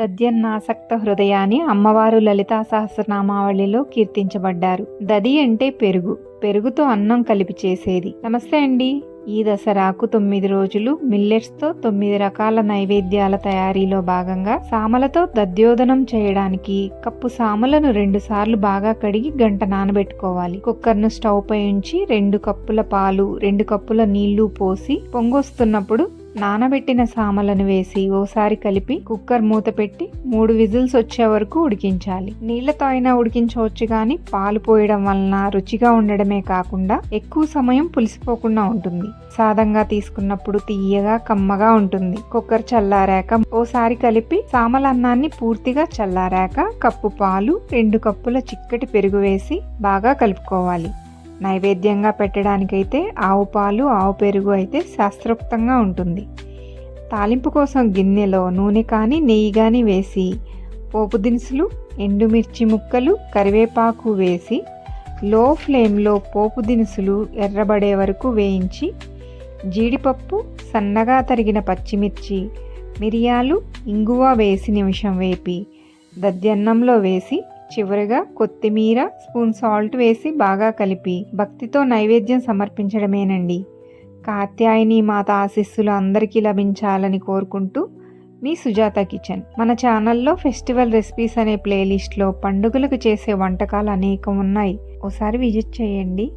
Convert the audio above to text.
దద్యన్నాసక్త హృదయాన్ని అమ్మవారు లలితా సహస్రనామావళిలో కీర్తించబడ్డారు. దది అంటే పెరుగు. పెరుగుతో అన్నం కలిపి చేసేది. నమస్తే అండి. ఈ దసరాకు తొమ్మిది రోజులు మిల్లెట్స్తో తొమ్మిది రకాల నైవేద్యాల తయారీలో భాగంగా సామలతో దద్యోదనం చేయడానికి కప్పు సామలను రెండు సార్లు బాగా కడిగి గంట నానబెట్టుకోవాలి. కుక్కర్ను స్టవ్ పై ఉంచి రెండు కప్పుల పాలు రెండు కప్పుల నీళ్ళు పోసి పొంగొస్తున్నప్పుడు నానబెట్టిన సామలను వేసి ఓసారి కలిపి కుక్కర్ మూత పెట్టి మూడు విజిల్స్ వచ్చే వరకు ఉడికించాలి. నీళ్ళతో అయినా ఉడికించవచ్చు కానీ పాలు పోయడం వలన రుచిగా ఉండడమే కాకుండా ఎక్కువ సమయం పులిసిపోకుండా ఉంటుంది. సాదంగా తీసుకున్నప్పుడు తీయగా కమ్మగా ఉంటుంది. కుక్కర్ చల్లారాక ఓసారి కలిపి సామలన్నాన్ని పూర్తిగా చల్లారాక కప్పు పాలు రెండు కప్పుల చిక్కటి పెరుగు వేసి బాగా కలుపుకోవాలి. నైవేద్యంగా పెట్టడానికైతే ఆవు పాలు ఆవు పెరుగు అయితే శాస్త్రోక్తంగా ఉంటుంది. తాలింపు కోసం గిన్నెలో నూనె కానీ నెయ్యి కానీ వేసి పోపు దినుసులు ఎండుమిర్చి ముక్కలు కరివేపాకు వేసి లో ఫ్లేమ్లో పోపు దినుసులు ఎర్రబడే వరకు వేయించి జీడిపప్పు సన్నగా తరిగిన పచ్చిమిర్చి మిరియాలు ఇంగువ వేసి నిమిషం వేపి దద్యన్నంలో వేసి చివరగా కొత్తిమీర స్పూన్ సాల్ట్ వేసి బాగా కలిపి భక్తితో నైవేద్యం సమర్పించడమేనండి. కాత్యాయని మాత ఆశీస్సులు అందరికీ లభించాలని కోరుకుంటూ మీ సుజాత కిచెన్. మన ఛానల్లో ఫెస్టివల్ రెసిపీస్ అనే ప్లేలిస్ట్లో పండుగలకు చేసే వంటకాలు అనేకం ఉన్నాయి. ఒకసారి విజిట్ చేయండి.